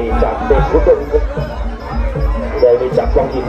นี่จากเด็กรุดมครับแดงนี่จากวังหิน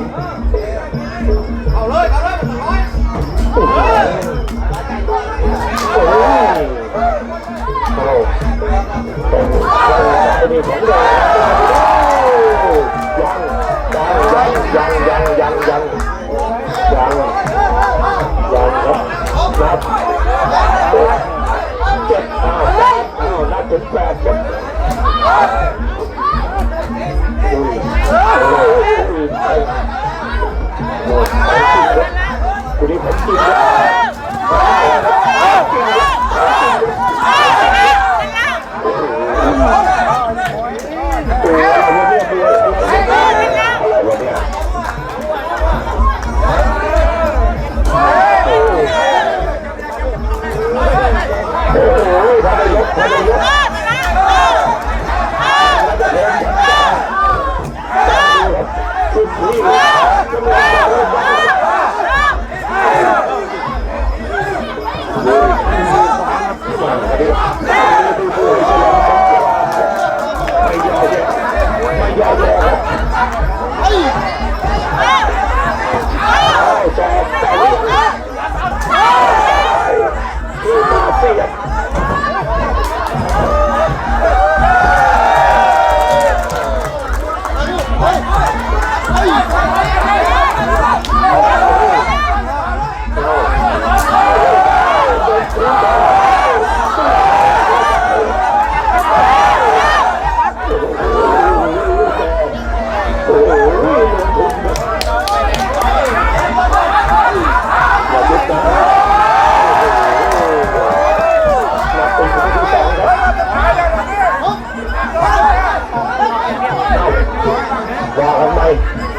ว่ากันไหม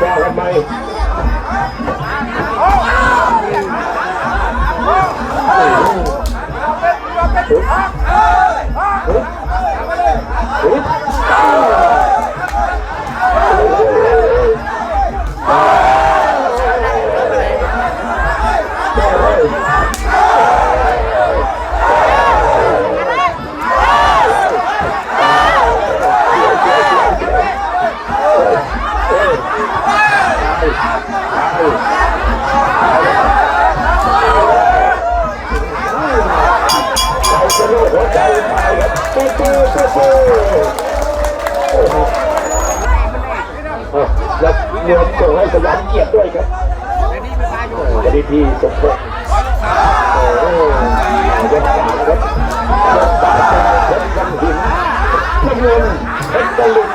ว่ากันไหมฮึ แล้วเงินส่งให้สยามเกียรติด้วยครับวันนี้พี่สมพงษ์โอ้โหยกามครับยกามเพชรกันหินน้ำเงินเพชรตะลุก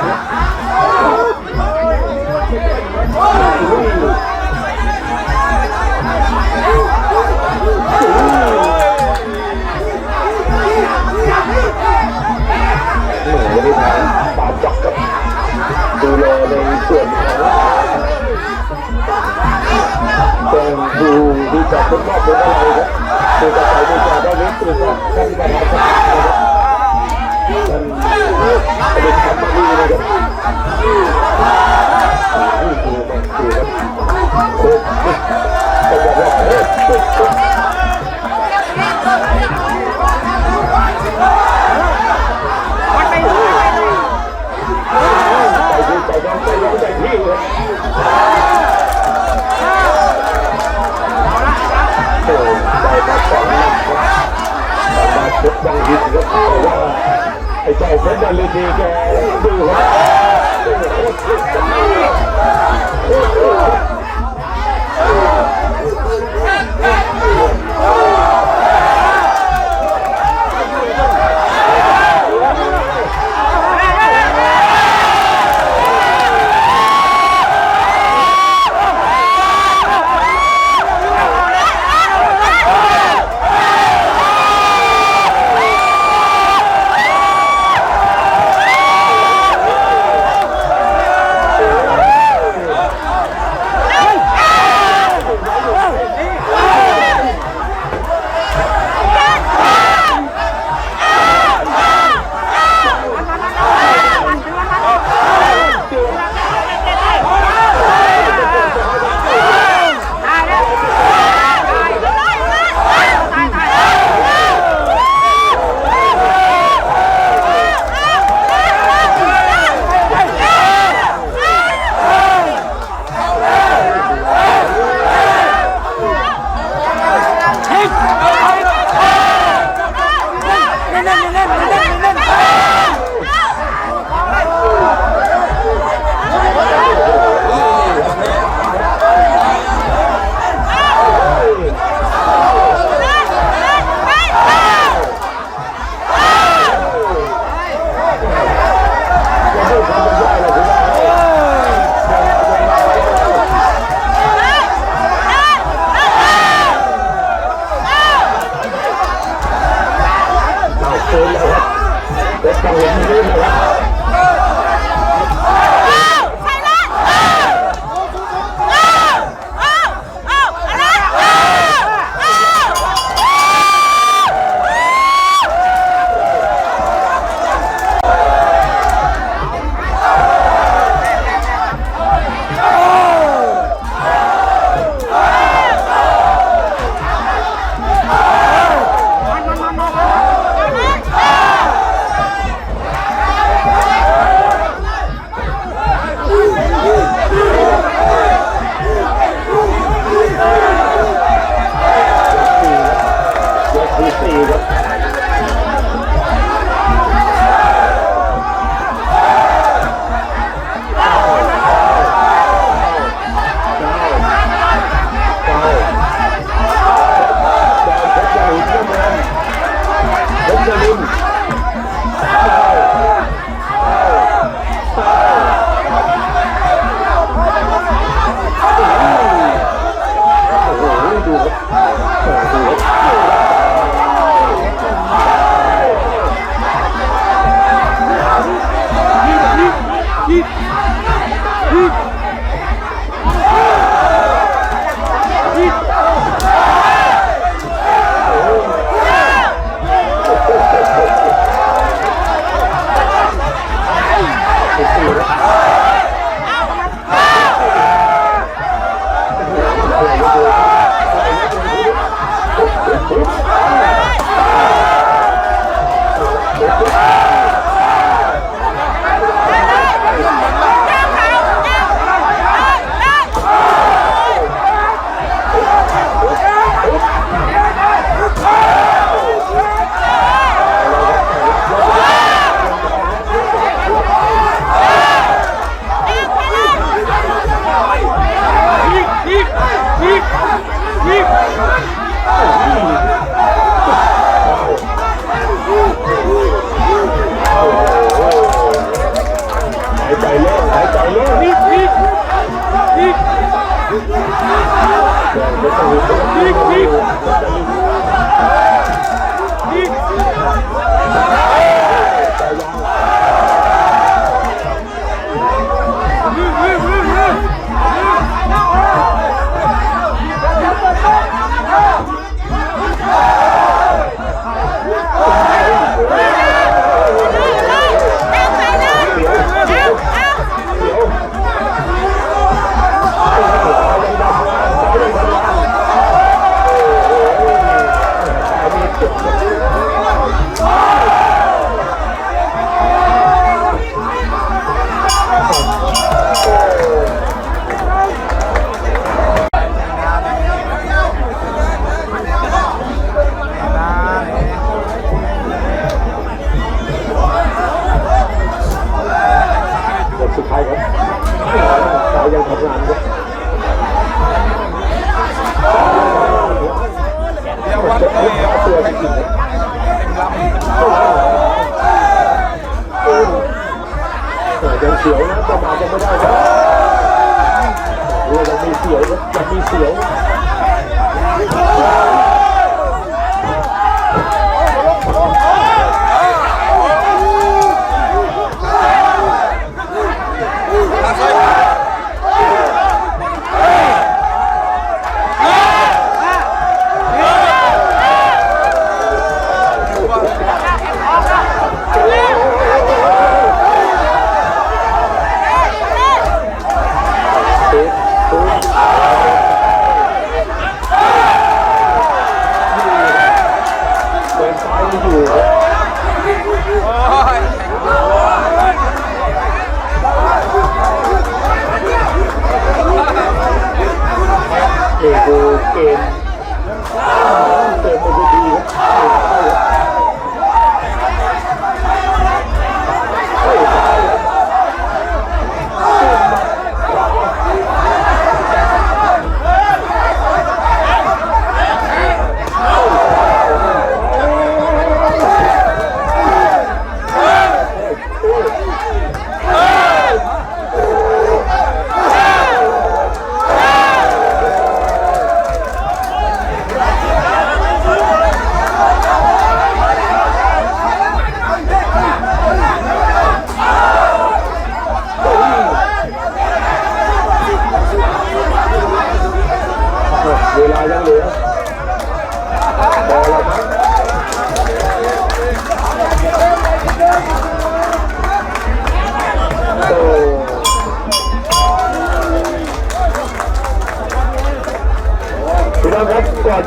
ส่วนของเป็นดูดีจัดเป็นมอบเป็นอะไรครับคือจะไปดีจัดได้เลี้ยงตัวกับท่านประธานสภาท่านเป็นคำมาดีนะครับนี่คือมันคือครั จังหิดครับแต่ว่าไอ้เจ้าเพชรดาลินีแกดูครับ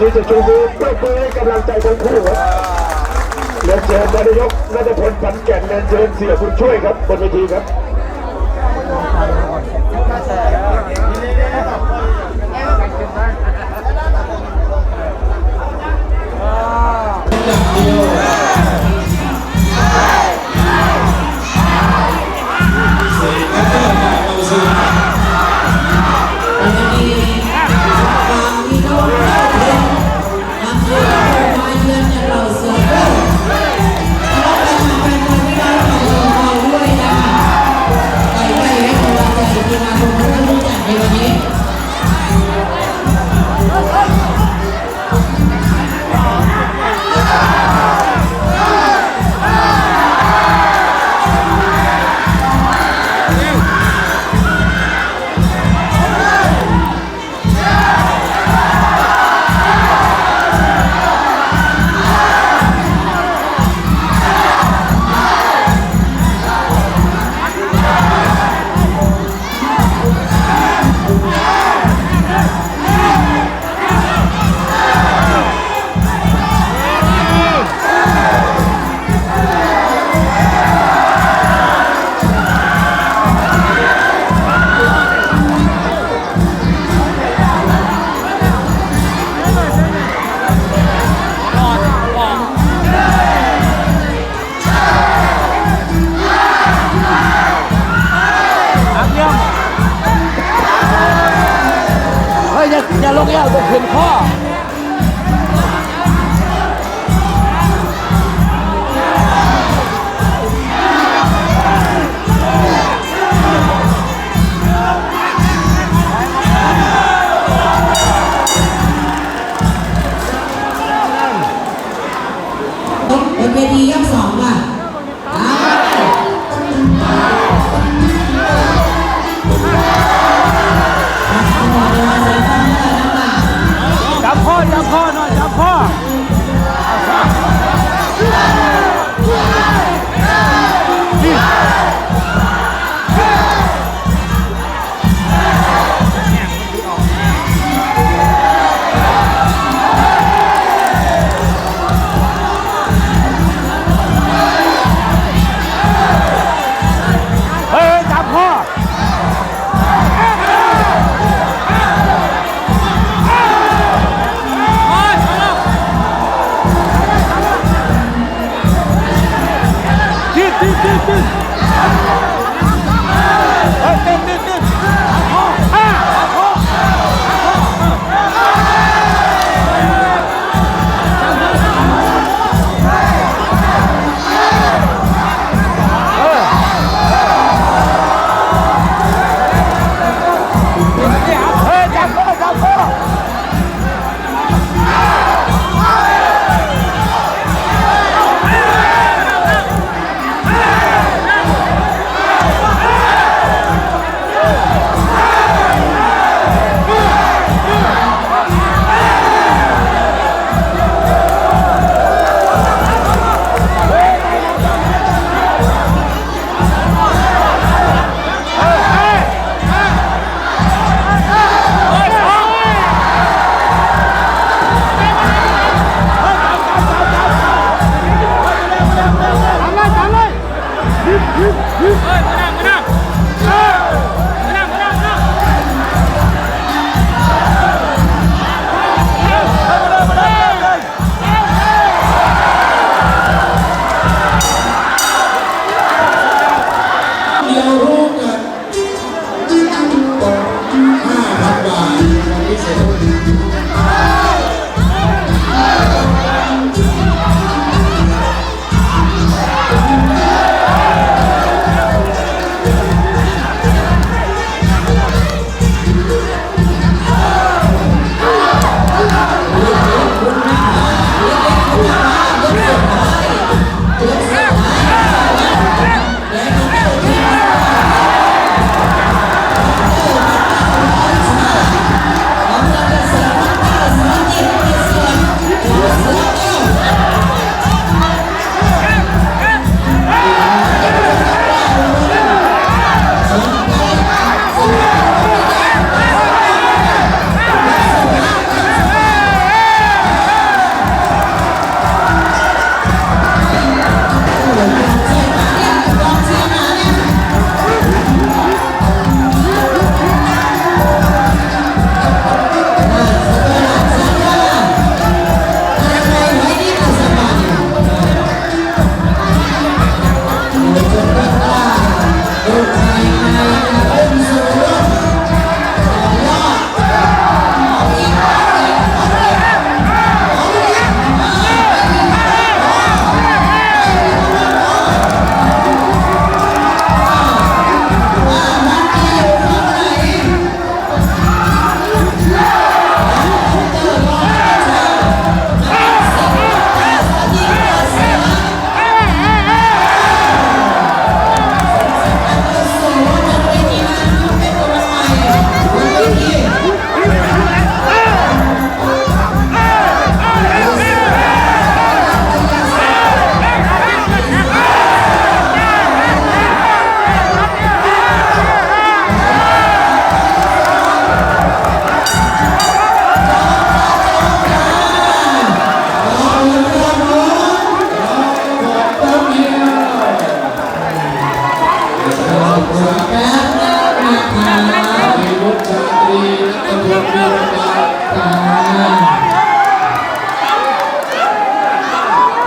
ที่จะชูมือปรบมือให้กำลังใจทั้งคู่ครับเรียนเชิญนายกนัทพลผันแก่นเรียนเชิญเสียบุญช่วยครับบนเวทีครับ เฮ้ย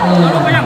嗯。